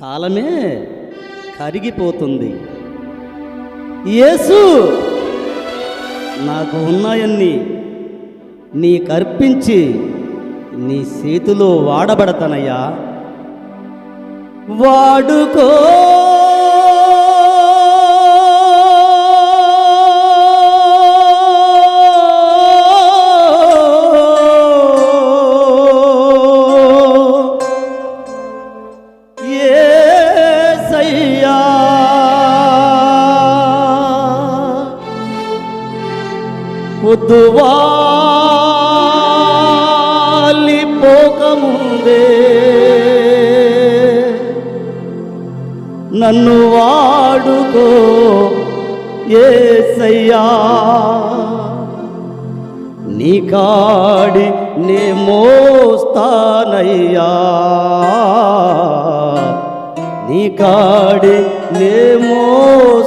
కాలమే కరిగిపోతుంది. యేసు నాకు ఉన్నాయన్ని నీ కర్పించి నీ చేతిలో వాడబడతనయ్యా. వాడుకో పొద్దువాలి పోకముందే నన్ను వాడుకో ఏసయ్యా. నీ కాడి నే మోస్తానయ్యా. నీ కాడి నే మో